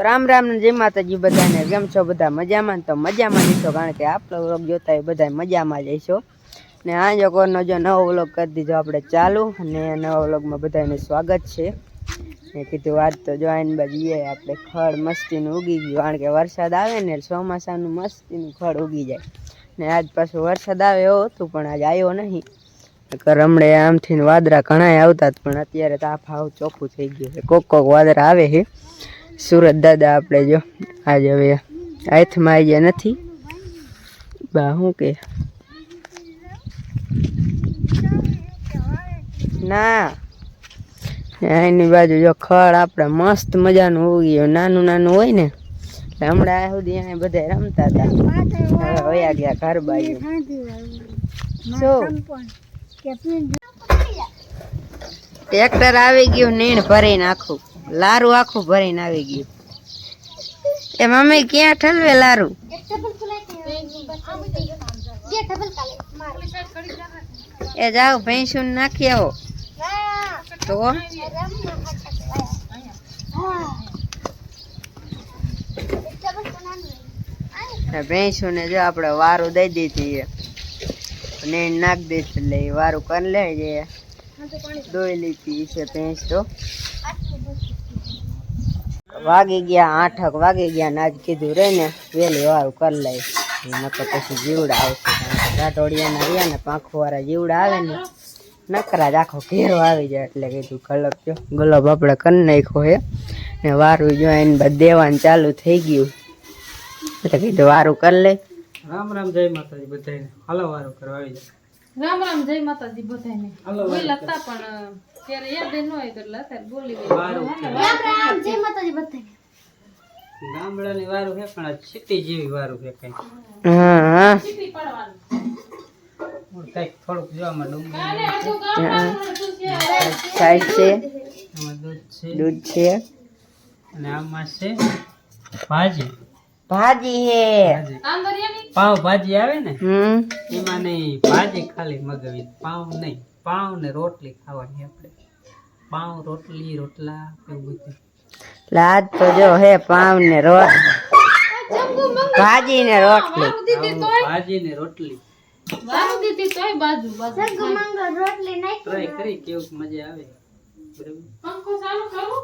રામ રામ ને જય માતાજી બધાને. કેમ છો બધા? મજામાં તો મજામાં જઈશો કારણ કે આપણો વ્લોગ જોતા હોય બધા મજામાં જઈશો ને આ જો જો નવો વ્લોગ કરી દીધો આપણે ચાલુ, અને નવા વ્લોગમાં બધાને સ્વાગત છે. મેં કીધું વાત તો જો આઈને આપણે ખડ મસ્તીનું ઉગી ગયું, કારણ કે વરસાદ આવે ને ચોમાસાનું મસ્તીનું ખડ ઉગી જાય. ને આજ પાછો વરસાદ આવે એવો હતું, પણ આજ આવ્યો નહીં. હમણે આમથી વાદરા ઘણાય આવતા પણ અત્યારે તાફ આ ચોખ્ખું થઈ ગયું છે. કોક કોક વાદળા આવે છે. સુરત દાદા આપણે જો આજ હવે હાથમાં આવી ગયા નથી. બા શું કે? ના. એની બાજુ જો ખડ આપણે મસ્ત મજાનું ઉગી ગયું. નાનું નાનું હોય ને એટલે હમણાં સુધી અહીંયા બધા રમતા હતા. વયા ગયા ઘર બાજુ. ટ્રેક્ટર આવી ગયું નીણ ભરીને આખું. લારું આખું ભરીને આવી ગયું. એ મમ્મી ક્યાં ઠલવે લારું? એ જાઓ, ભેંસું નાખી આવો. તો ભેંસું ને જો આપણે વારું દઈ દીધી ને નાખ દીધી એટલે વારું કરી લે દોઈ લીધી છે ભેંસ તો. વાગી ગયા આઠક વાગી ગયા ને આજ કીધું રે ને વહેલી વારું કરી લઈ. નકર પછી જીવડા આવશે. કે રહ્યા ને પાંખો વાળા જીવડા આવે ને નકરા જ આખો ઘેરો આવી જાય એટલે કીધું ગલબ જો ગલબ આપણે કરી નાખ્યો હે. ને વારું જો એને બધા દેવાનું ચાલુ થઈ ગયું. એટલે કીધું વારું કરી લઈ. રામ રામ જય માતાજી બધાને હાલો વારું કરવા આવી જાય રામ રામ જય માતાજી બધાને હાલો લગતા પણ ત્યારે યાદ ન હોય તો અત્યારે બોલી ગઈ. વારો ગામડાની વારું છે પણ આ સિટી જેવી વારું છે કઈ. હા. હા પડવાનું. કંઈક થોડુંક દૂધ છે. દૂધ છે. અને આમાં છે ભાજી. ભાજી હે. પાવ ભાજી આવે ને? હમ. એમાં નહીં ભાજી ખાલી મગાવી પાવ નહીં. પાવ ને રોટલી ખાવાની આપણે. પાવ રોટલી રોટલા એવું બધું. લાજ તો જો હે પાઉં ને રોટ ભાજી ને રોટલી. ભાજી ને રોટલી. કરી કેવું મજા આવે. બરાબર? પંખો ચાલુ કરું.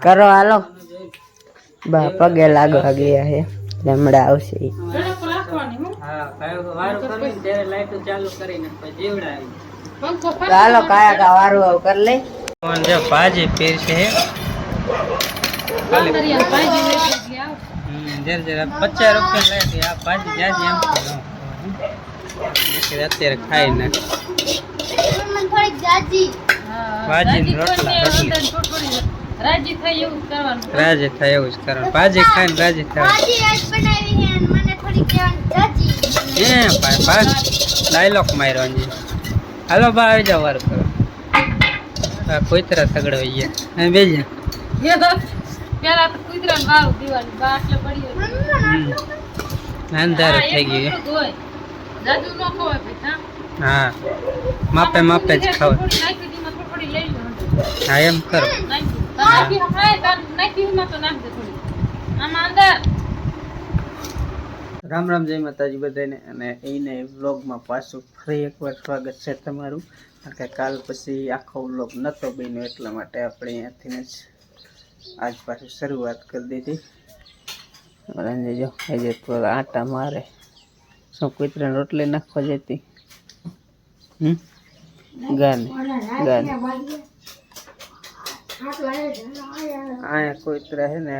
કરો હાલો. બા પગે લાગવા ગયા હે લમડા આવશે ઈ. ઝડપ રાખવાની હું. હા કાયો વારું કરવી ને ત્યારે લાઈટો ચાલુ કરીને પછી જીવડા આવી. પંખો તો હાલો કાયા કા વારું આવું કરી લઈ. જો ભાજી પીર છે. ભાજી જરા જરા પચાસ રૂપિયા લે છે આ ભાજી જાજી એમ અત્યારે ખાઈ નાખ ભાજી ને રાજી રોટલા, રોટલી. રાજી થાય એવું જ કરવાનું. રાજી થાય એવું જ કરવાનું. ભાજી ખાઈને રાજી થાય. હે ભાઈ ભાઈ ડાયલોગ માર્યો હાલો બા આવી જાવ વારું કોઈતરા તગડો ગયા અહીં બેજ પેલા તો કુતરાને વારું દીવાનું બા આટલે પડી અંધારું થઈ ગયું દાદુ નો ખવાય પછી હા? માપે માપે જ ખાવ થોડી નાખી દીમાં થોડી થોડી લઈ લો હા એમ કરો. રામ રામ જય માતાજી બધાને અને એને વ્લોગમાં પાછું ફરી એકવાર સ્વાગત છે તમારું. કારણ કે કાલ પછી આખો વ્લોગ નહોતો બન્યો એટલા માટે આપણે અહીંયાથી જ આજ પાછું શરૂઆત કરી દીધી. રંજે જો આજે થોડા આટા મારે, શું કૂતરાને રોટલી નાખવા જતી? હમ? ગાને ગાને. આયા કોઈતરા છે ને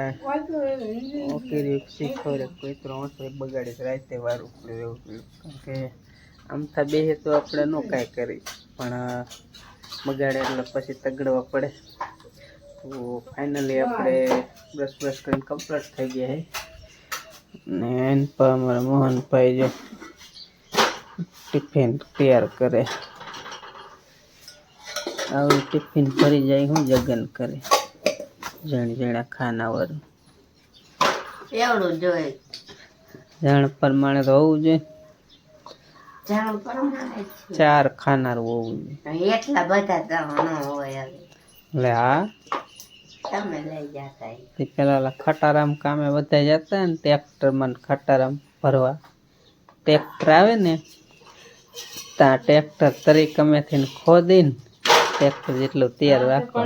ઓકેરી શીખો રે કોઈતરો ઓછો બગાડે રાતે વારું પડે એવું કારણ કે આમ થા બે તો આપણે નો કાંઈ કરી પણ બગાડે એટલે પછી તગડવા પડે. તો ફાઇનલી આપણે બ્રશ બ્રશ કરીને કમ્પ્લીટ થઈ ગયા છે ને એન પર અમારા મોહનભાઈ જો ટિફિન તૈયાર કરે. આવું ટિફિન ભરી જાય હું જગન કરે. જણ જણા ખાનાવાળું એવડું જોઈએ જાણ પ્રમાણે તો હોવું જોઈએ. ચાર ખાનાર હોવું એટલા બધા તો ન હોય એટલે હા. તમે લઈ જતા તે પેલા ખટારામ કામે બધા જતા ને ટ્રેક્ટરમાં ખટારામ ભરવા. ટ્રેક્ટર આવે ને ત્યાં ટ્રેક્ટર તરીક અમેથી ખોદીને ટ્રેક્ટર જેટલું તૈયાર રાખો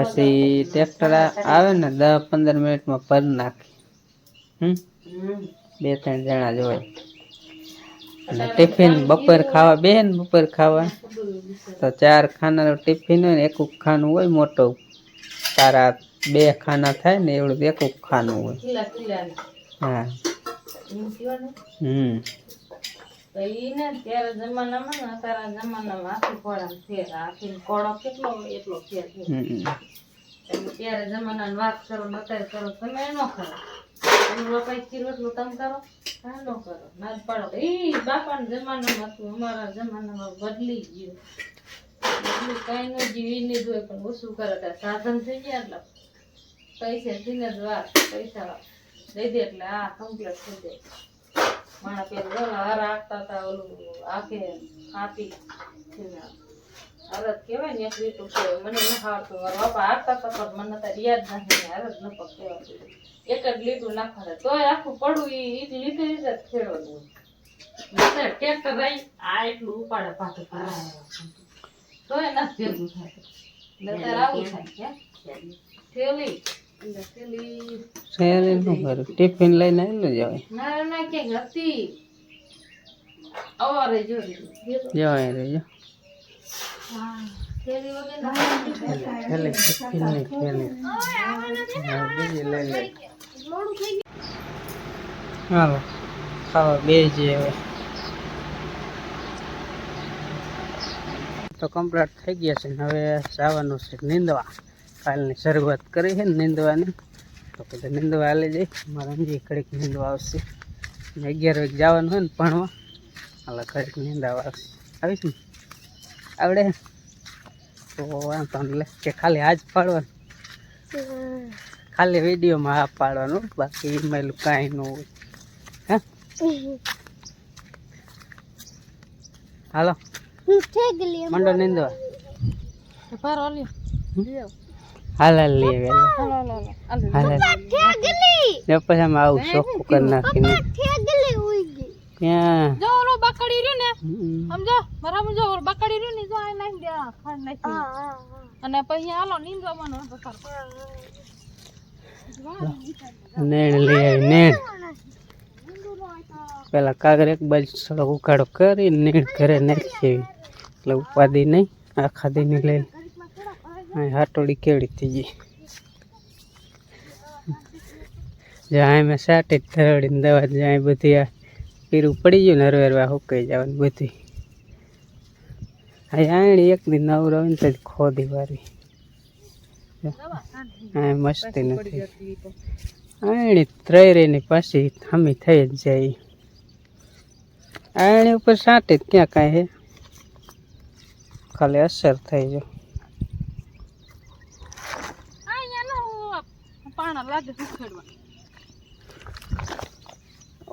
પછી ટ્રેક્ટર આ- આવે ને દસ પંદર મિનિટમાં ભરી નાખે. બે ત્રણ જણા જ હોય. અને ટિફિન બપોર ખાવા બે ને બપોર ખાવા. તો ચાર ખાનાનું ટિફિન હોય ને એક ખાનું હોય મોટું. તારા બે ખાના થાય ને એવડું એક ખાનું હોય. હા. હમ. ત્યારે જમાનામાં ને તારા જમાનામાં હાથી ઘોડા ફેર. હાથી ઘોડો કેટલો એટલો ફેર છે ત્યારે જમાનાની વાત કરો ને અત્યારે કરો તમે ન કરો. લોકોએ કર્યું એટલું તમે કરો. હા કરો? ના પાડો. બાપાના જમાનામાં હતું, અમારા જમાનામાં બદલી ગયું. એટલું કાંઈ ન જીવી નહીં જોય, પણ ઓછું કરે ત્યારે સાધન થઈ ગયા એટલે પૈસા થઈને જ પૈસા દઈ દે એટલે આ કમ્પ્લીટ થઈ જાય. મારા હારા હાંકતા હતા, ઓલું આખે આપી હરત કહેવાય ને એક રીતું કહેવાય મને ન આવડતું મારા બાપા હાંકતા હતા, પણ મને તાર યાદ નથી હરત ન કહેવાતું. એક જ લીટું નાખવા તોય આખું પડું ઈ ઈ લીટે લીટે જ ખેડવાનું. હોય ટ્રેક્ટર રહી આ એટલું ઉપાડે પાછું તોય નથી ભેગું થાય. નતર આવું થાય કે થેલી. એટલે થેલી. શહેરી શું કરું? ટિફિન લઈને આવેલું જવાય. ના ના ક્યાંક હતી. અવારે જોઈ જવાય રહેજો થેલી વગર થેલી ટિફિનની થેલી. હા, લે હાલો. ખાવા બે જે હવે. તો કમ્પ્લીટ થઈ ગયા છે હવે જવાનું છે નીંદવા. કાલની શરૂઆત કરી છે નીંદવાની. તો પછી નીંદવા હાલી જઈ. મારા અંજી કડીક નીંદવા આવશે. અગિયાર વાગે જવાનું હોય ને ભણવા. હાલ કડીક નીંદવા આવશે. આવીશ ને? આવડે? તો વાંધો લે. કે ખાલી આજ પાડવાનું. ખાલી વિડીયોમાં હા પાડવાનું બાકી ઈમેલ કાંઈ ન હોય. હે? હાલો. મંડો નીંદવા પારો હાલ ને પછી આમ આવું ચોખ્ખું કરી નાખીને ત્યાં જો ઓલો બકડી રહ્યું ને સમજો? બરાબર જો ઓલો બકડી રહ્યું ને જો આ નાખી દે અને પછી હાલો નીંદવા પસાર નેણ લઈ આવી નેણ. પેલા કાગર એક બાજુ થોડો ઉકાળો કરી, નેણ ઘરે નાખી એટલે ઉપાદી નહીં, આખા દીની લઈ અહીં હાટોડી કેવડી થઈ ગઈ. જ્યાં મેં સાટી ધરડીને દવા જ્યાં બધી આ પીરું પડી ગયું ને હરવે હરવા હુકાઈ જવાનું બધી અહીં આણી એક દી નવરો ને ખોદી વારી. હા મસ્તી નથી. આણી ત્રય રહીને પાછી થામી થઈ જ જાય. આણી ઉપર સાટે ત્યાં કાંઈ હે? ખાલી અસર થઈ જો.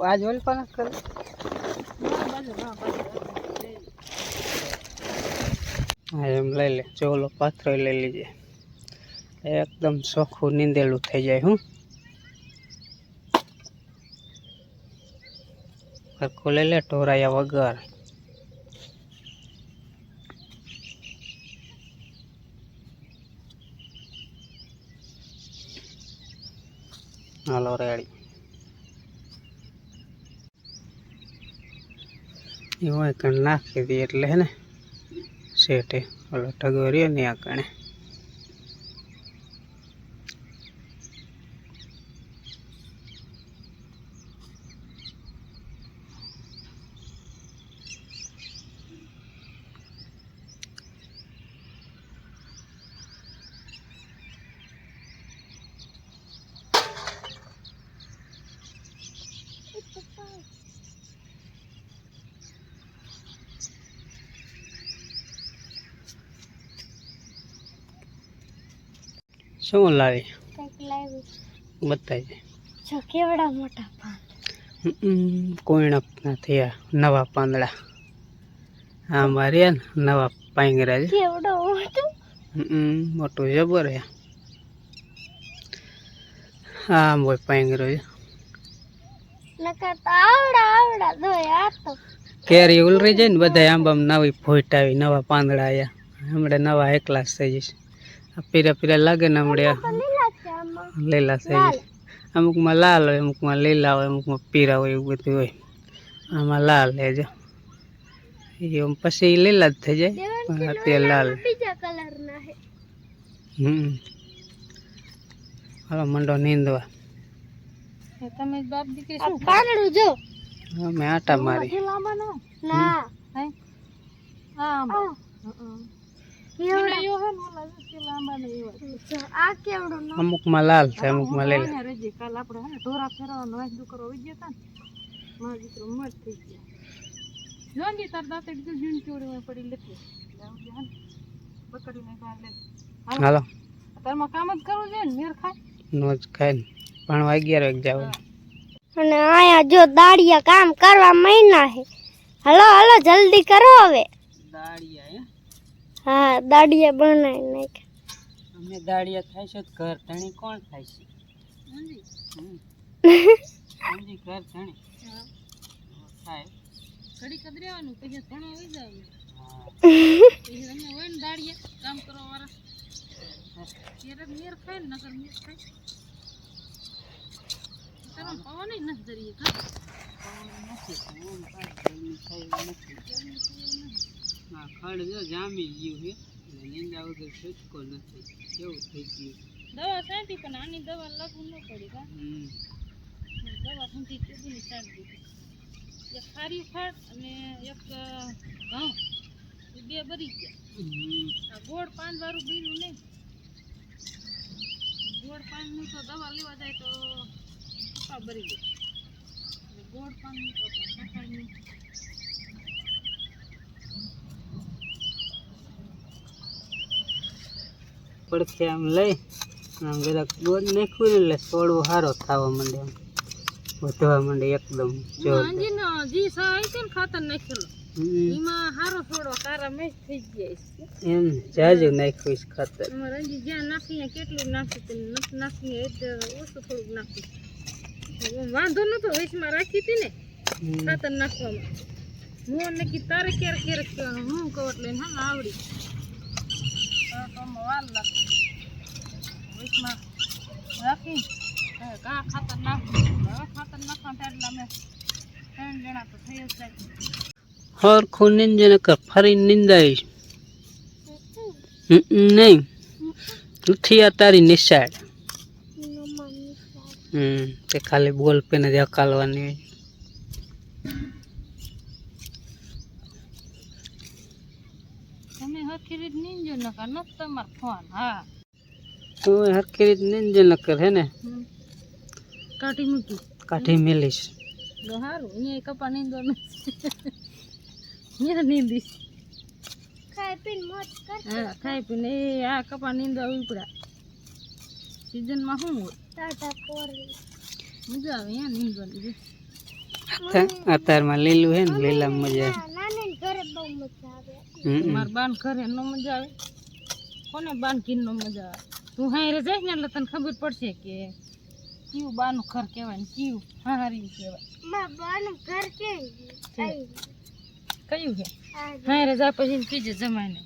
આજ ઓલ પણ કરે હા એમ લઈ લે. ચોલો પાથરો લઈ લીજે. એકદમ ચોખ્ખું નીંદેલું થઈ જાય હું. સરખું લઈ લે ટોરાયા વગર. હાલો રેડી. એવું કણ નાખી દઈએ એટલે હે ને, શેઠે. ઓલો રહ્યો ને આ કણે. શું લાવી? બતાવી કેવડા મોટા કોઈણક ના થયા નવા પાંદડા. હા મારે નવા પાંગરા છે. કેવડો મોટો? હમ, મોટું જબર હે હા મોય પાંગરો છે. કેરી ઉલરી જાય ને બધા આંબામાં નવી ફોઈટ આવી નવા પાંદડા આવ્યા હમણાં નવા એકલાસ થઈ જશે. પીરા પીરા લાગે ને હમણાં લીલા થઈ અમુકમાં લાલ હોય અમુકમાં લીલા હોય અમુકમાં પીરા હોય એવું બધું હોય આમાં લાલ હે જો એમ પછી લીલા જ થઈ જાય પણ અત્યારે લાલ બીજા કલર ના હે હમ હાલો મંડો નીંદવા તમે બાપ દીકરી શું પાંદડું જો અમે આટા મારી ના આ કેવડો અમુકમાં લાલ છે અમુકમાં લીલા. રજી કાલ આપણે ઢોરા ફેરવાનો વાંચું કરવા વઈ ગયા ને મારો દીકરો મત થઈ ગયો. જોંજી તાર દાંત એકદમ જીણ ચોડી હોય પડી લેતી પકડીને બહાર લે. હાલો. તારમાં કામ જ કરવું છે ને મેર ખાય. નો જ ખાય ને. પણ અગિયાર વાગે જાવ. અને આયા જો દાડિયા કામ કરવા મહિના હે. હલો હલો જલ્દી કરો હવે. હા દાડિયા બનાવી નાખ અમે દાડિયા થાય છે તો ઘર ધણી કોણ થાય છે? હમ. સમજી ઘર ધણી. થાય. ઘડી કદરેવાનું પછી ઘણો આવી. જાય. પછી તમે હોય ને દાડિયા કામ કરો વાળા. ત્યારે મેર ખાય ને નગર મેર ખાય. તારો પવન નથી ધરીએ કા હા ખડ જો જામી ગયું છે એટલે નિંદા વગર છૂટકો નથી. કેવું થઈ ગયું? દવા સાંતી પણ આની દવા લાગવું ન પડી કા હમ. દવા સાંતી ચૂકીને દીધી. એક ખારી ફાટ અને એક ઘઉં. એ બે બરી ગયા. આ ગોળ પાન વાળું બીનું નહીં. ગોળ પાનનું તો દવા લેવા જાય તો કપા ભરી ગયો. ગોળ પાનનું તો કાકાની પડખે આમ લઈ. આમ જરાક ગોળ નાખ્યું ને એટલે છોડવો સારો થવા માંડે આમ. વધવા માંડે એકદમ એમાં જાજુ નાખ્યું છે ખાતર. વાંધો નતો વચમાં રાખી હતી ને. ખાતર નાખવામાં. હું નક્કી તારે ક્યારેક ક્યારેક હું કવટ લઈને હા આવડી. તો વચમાં રાખી. હવે ખાતર નાખવું ખાતર નાખવા ત્યારે અમે ત્રણ જણા તો થઈ જ જાય. હરખું નીંદે ને કર ફરી નિંદાઈશ. નહીં. આ તારી નિશાળ. હમ તે ખાલી બોલ પેને જ હકાલવાની હોય. તમે હરખી રીત નીંજો નકર નથી તમારો ફોન હા. તું હરખી રીત નિંજન કર હે ને? કાઠી મૂકી. કાઠી મેલીશ. તો સારું અહીંયા કપા નીંદો અહીંયા નીંદીશ. ખાઈ પીને મોજ કર. હા ખાઈ પીને એ આ કપા નીંદવા ઉપડા. સિઝનમાં શું હોય? ટાટા પોરી મજા આવે અહીંયા નીંદવાની અત્યારમાં લીલું હે ને લીલા મજા નાની ઘરે બહુ મજા આવે. હમ મારા બાન ઘરે નો મજા આવે. કોને બાન કિન નો મજા આવે? તું હારે જાય ને એટલે તને ખબર પડશે કે કયું બાનું ઘર કહેવાય ને કયું હારી કહેવાય. બાનું ઘર કે કયું? છે? હારે રજા પછી કીજે જમાઈને.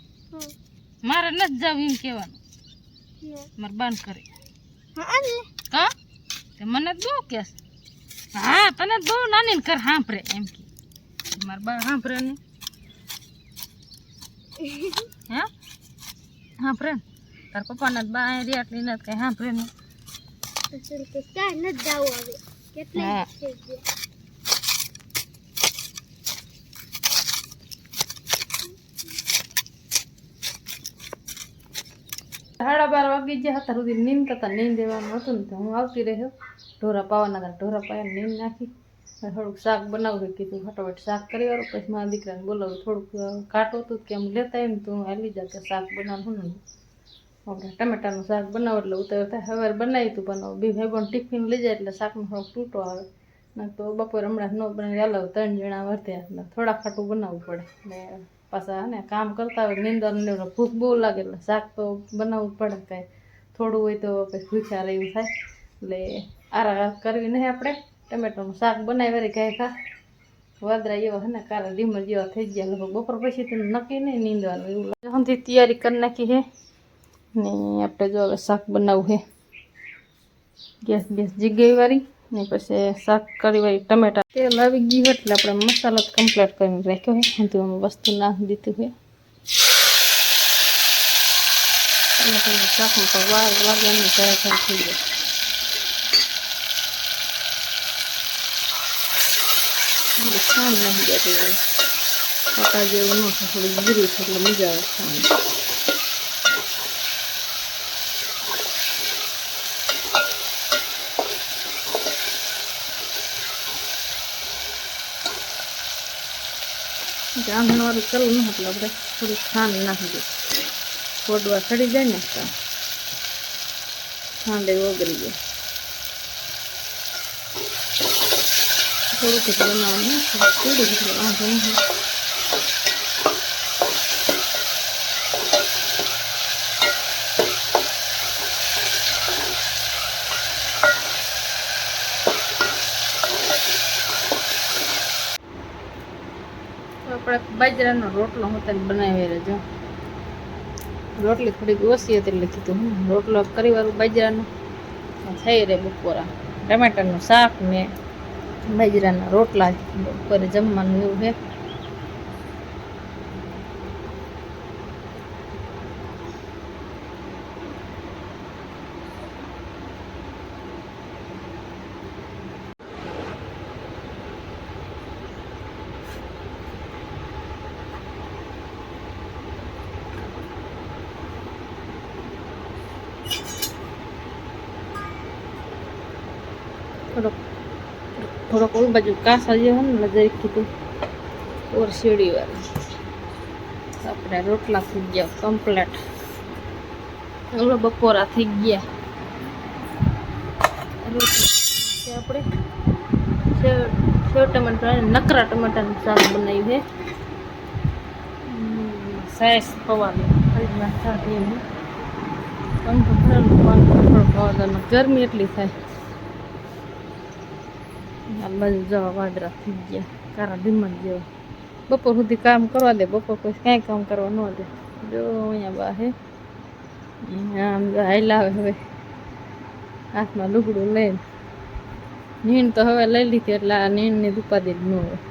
મારે નથી જાવ એમ કહેવાનું. મારે બાન કરે. કા તે મને જ બહુ કેસ હા તને બહુ નાની કર સાંભળે એમ કે. મારા બા સાંભળે ને હા? સાંભળે ને. તાર પપ્પાના જ બા અહીં રહ્યા એટલે એને કઈ સાંભળે ને હા. સાડા બાર વાગી ગયા હતા સુધી નીંદ કરતા નીંદ દેવાનું હતું ને તો હું આવતી રહ્યો. ઢોરા પાવાના હતા ઢોરા પાયા નીંદ નાખી. અને થોડુંક શાક બનાવું કીધું ફટાફટ શાક કરી વાળું પછી મારા દીકરાને બોલાવું થોડુંક કાટો હતું કે એમ લેતા એમ તો હું હાલી જા કે શાક બનાવું ને. આપણે ટમેટાનું શાક બનાવો એટલે ઉતાર થાય. સવારે બનાવી હતું પણ બી ભાઈ પણ ટિફિન લઈ જાય એટલે શાકમાં થોડોક તૂટો આવે. ના તો બપોરે હમણાં ન બનાવી. હાલો, ત્રણ જણા વર્ત્યા એટલે થોડા ખાટું બનાવવું પડે. ને પાછા ને કામ કરતા હોય નિંદર ને એવું ભૂખ બહુ લાગે. એટલે શાક તો બનાવવું પડે કાંઈ. થોડું હોય તો કંઈ ભૂખ્યા રહેવું થાય. એટલે આરા કરવી નહીં આપણે ટમેટાનું શાક બનાવી. વારી કાંઈ ખા. વાદરા એવા હે ને કારા ડીમર જેવા થઈ ગયા. લગભગ બપોર પછી તો નક્કી નહીં નીંદવાનું એવું લાગે. તૈયારી કરી નાખી છે ને આપણે જો હવે શાક બનાવવું છે. ગેસ ગેસ જીગાઈ વાળી, ને પછી શાક કરી વાળી ટમેટા. તેલ આવી ગયું એટલે આપણે મસાલો કમ્પ્લીટ કરીને રાખ્યો હે હંધું અમે વસ્તુ નાખી દીધું હે શાકમાં તો વાર, વાગ્યાની તૈયાર થઈ જાય ખાન નહીં જતી હવે પકા જેવું એટલે મજા આવે આંગણવાડી કરવું ન એટલે આપણે થોડું ખાંડ નાખી દઈએ ફોડવા ચડી જાય ને તો ખાંડ ઓગળી જાય. થોડુંક બનાવવાનું થોડું વાંધો નહીં આપણે બાજરાનો રોટલો હું તને બનાવી રહેજો રોટલી થોડીક ઓછી હતી એટલે કીધું હું રોટલો કરી વાળું બાજરાનો. થઈ રહે બપોરા. ટમેટાનું શાક ને બાજરાના રોટલા બપોરે જમવાનું એવું છે થોડોક થોડોક ઓલ બાજુ કાસા જે હોય ને નજર કીધું. ઓર શેરડી વાળી. આપણે રોટલા થઈ ગયા કમ્પ્લેટ ઓલો બપોરા થઈ ગયા. આપણે. સેવ અને નકરા ટમાટાનું શાક બનાવ્યું છે. સાયસ પવાનું થોડોક અવાજ ગરમી એટલી થાય. આ બાજુ વાદરા થઈ ગયા. કારા ધીમણ જેવા. બપોર સુધી કામ કરવા દે, બપોર કોઈ કાંઈ કામ કરવા ન દે. જો અહીંયા બા હે. આમ જો હાઈલાવે હવે. હાથમાં લુગડું લઈને. નીણ તો હવે લઈ લીધી, એટલે આ નીણની ઉપાધિ જ ન હોય.